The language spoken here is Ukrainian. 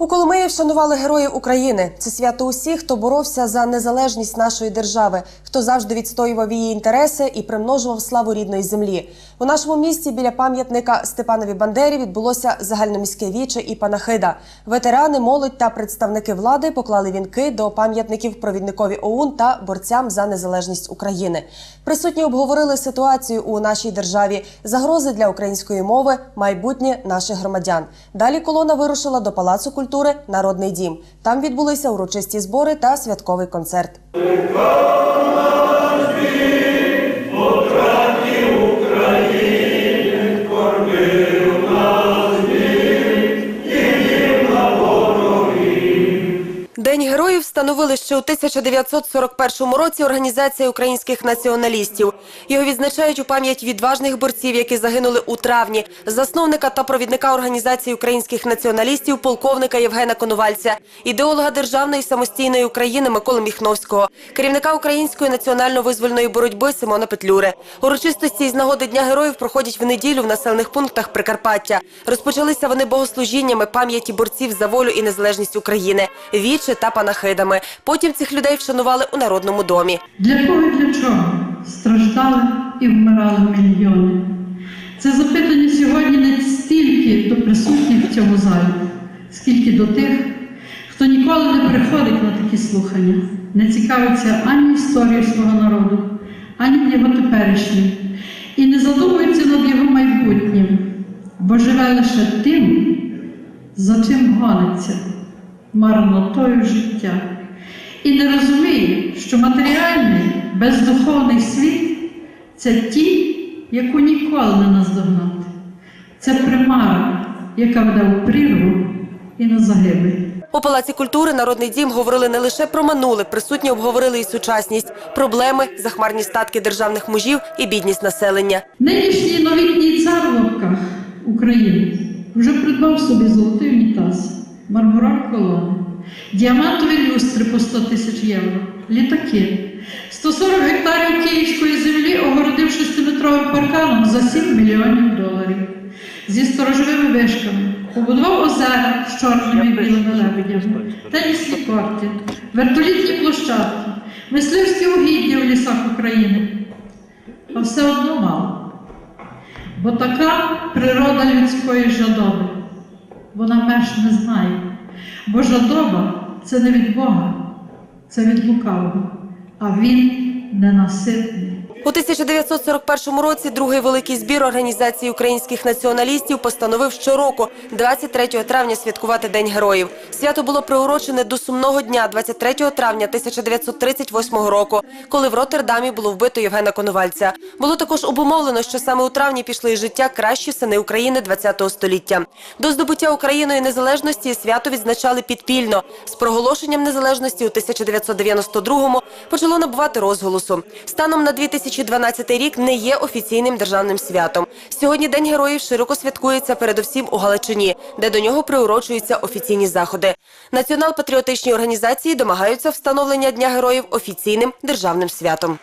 У Коломиї вшанували героїв України. Це свято усіх, хто боровся за незалежність нашої держави, хто завжди відстоював її інтереси і примножував славу рідної землі. У нашому місті біля пам'ятника Степанові Бандері відбулося загальноміське віче і панахида. Ветерани, молодь та представники влади поклали вінки до пам'ятників провідникові ОУН та борцям за незалежність України. Присутні обговорили ситуацію у нашій державі, загрози для української мови, майбутнє наших громадян. Далі колона вирушила до Палацу культури Народний дім. Там відбулися урочисті збори та святковий концерт. День героїв встановили ще у 1941 році Організація українських націоналістів. Його відзначають у пам'ять відважних борців, які загинули у травні, засновника та провідника Організації українських націоналістів, полковника Євгена Коновальця, ідеолога державної самостійної України Миколи Міхновського, керівника української національно-визвольної боротьби Симона Петлюри. Урочистості із нагоди Дня героїв проходять в неділю в населених пунктах Прикарпаття. Розпочалися вони богослужіннями пам'яті борців за волю і незалежність України, віче та панахидами. Потім цих людей вшанували у народному домі. Для кого і для чого страждали і вмирали мільйони? Це запитання сьогодні не стільки до присутніх в цьому залі, скільки до тих, хто ніколи не приходить на такі слухання, не цікавиться ані історією свого народу, ані його теперішнім, і не задумується над його майбутнім, бо живе лише тим, за чим гониться марнотою життя. І не розуміє, що матеріальний, бездуховний світ це ті, яку ніколи не наздогнати. Це примара, яка веде у прірву і на загибель. У Палаці культури Народний дім говорили не лише про минуле, присутні обговорили і сучасність, проблеми, захмарні статки державних мужів і бідність населення. Нинішній новітній цар України вже придбав собі золотий унітаз, мармурові колони, діамантові люстри по 100 тисяч євро, літаки, 140 гектарів київської землі огородив 6-метровим парканом за 7 мільйонів доларів. Зі сторожовими вишками. Побудував озера з чорними і білими лебедями, тенісні корти, вертолітні площадки, мисливські угіддя в лісах України. А все одно мало. Бо така природа людської жадоби, вона меж не знає. Бо жадоба це не від Бога, це від лукавого, а він ненаситний. У 1941 році другий великий збір організації українських націоналістів постановив щороку, 23 травня, святкувати День героїв. Свято було приурочене до сумного дня, 23 травня 1938 року, коли в Роттердамі було вбито Євгена Коновальця. Було також обумовлено, що саме у травні пішли життя кращі сини України ХХ століття. До здобуття Україною незалежності свято відзначали підпільно. З проголошенням незалежності у 1992-му почало набувати розголосу. Станом на 2012 рік не є офіційним державним святом. Сьогодні День героїв широко святкується передусім у Галичині, де до нього приурочуються офіційні заходи. Націонал-патріотичні організації домагаються встановлення Дня героїв офіційним державним святом.